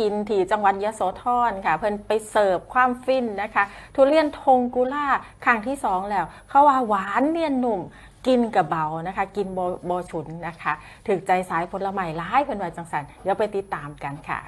กินที่จังหวัดยะโสธรค่ะ เพิ่นไปเสิร์ฟความฟินนะคะ ทุเรียนทงกุล่าครั้งที่สองแล้ว เขาว่าหวานเนียนหนุ่มกินกับเบานะคะ กินโบโบฉุนนะคะ ถึกใจสายผลไม้ร้ายเพิ่นว่าจังสันเดี๋ยวไปติดตามกันค่ะ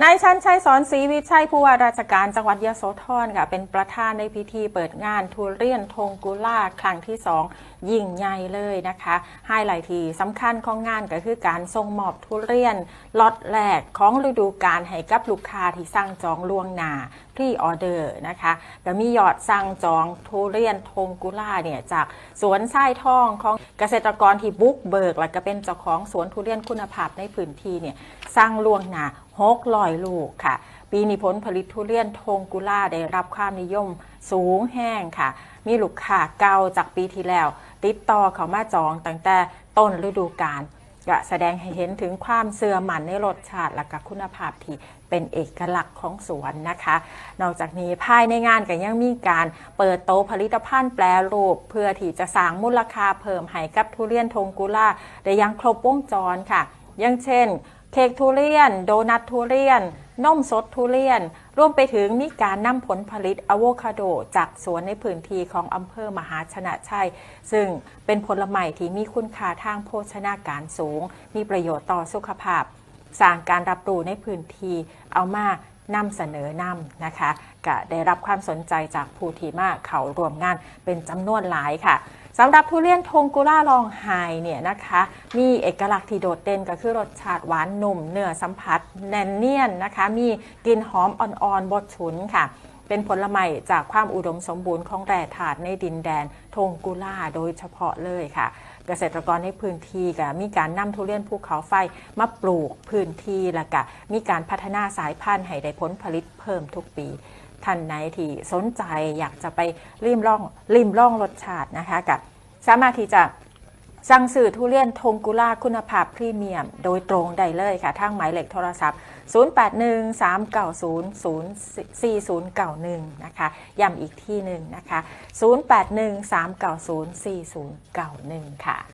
นายชันชัยสอนศรีวิชัยผู้ว่าราชการจังหวัดยโสธรค่ะเป็นประธานในพิธีเปิดงานทุเรียนทงกุล่าครั้งที่สองยิ่งใหญ่เลยนะคะไฮไลท์ที่สำคัญของงานก็คือการส่งมอบทุเรียนล็อตแรกของฤดูกาลให้กับลูกค้าที่สั่งจองล่วงหน้าพรีออเดอร์นะคะก็มียอดสั่งจองทุเรียนทงกุล่าเนี่ยจากสวนไส้ทองของเกษตรกรที่บุกเบิก และก็เป็นเจ้าของสวนทุเรียนคุณภาพในพื้นที่เนี่ยสั่งล่วงหนาหกลอยลูกค่ะ ปีนี้ผลผลิตทุเรียนทงกุล่าได้รับความนิยมสูงแห้งค่ะ มีลูกค้าเก่าจากปีที่แล้ว ติดต่อเขามาจองตั้งแต่ต้นฤดูกาล ก็แสดงให้เห็นถึงความเสื่อมหมันในรสชาติและก็คุณภาพที่เป็นเอกลักษณ์ของสวนนะคะ นอกจากนี้ภายในงานก็ยังมีการเปิดโต๊ะผลิตภัณฑ์แปรรูป เพื่อที่จะสร้างมูลค่าเพิ่มให้กับทุเรียนทงกุล่าได้ยังครบวงจรค่ะ อย่างเช่น เค้กทุเรียน โดนัททุเรียน นมสดทุเรียน รวมไปถึงมีการนำผลผลิตอะโวคาโด จากสวนในพื้นที่ของอำเภอมหาชนะชัย ซึ่งเป็นผลไม้ที่มีคุณค่าทางโภชนาการสูง มีประโยชน์ต่อสุขภาพ สร้างการรับรู้ในพื้นที่เอามา นำเสนอนำนะคะก็ได้รับความสนใจจากผู้ที่มาเขารวมงานเป็นจำนวนหลายค่ะสำหรับทุเรียนทงกุล่าลองไฮเนี่ยนะคะมีเอกลักษณ์ที่โดดเด่นก็คือรสชาติหวานหนุ่มเนื้อสัมผัสแน่นเนียนนะคะ มีกลิ่นหอมอ่อนๆบดฉุนค่ะ เป็นผลไม้จากความอุดมสมบูรณ์ของแร่ธาตุในดินแดนทงกุล่าโดยเฉพาะเลยค่ะ เกษตรกรในพื้นที่ก็มีการนำทุเรียนภูเขาไฟมาปลูกพื้นที่แล้วก็มีการพัฒนาสายพันธุ์ให้ได้ผลผลิตเพิ่มทุกปีท่านไหนที่สนใจอยากจะไปริมล่องริมล่องรสชาตินะคะกับสามารถที่จะ สั่งสื่อทุเรียนทงกุล่าคุณภาพพรีเมียม โดยตรงได้เลยค่ะ ทางหมายเลขโทรศัพท์ 0813904091 นะคะ ย้ำอีกที่หนึ่งนะคะ 0813904091 ค่ะ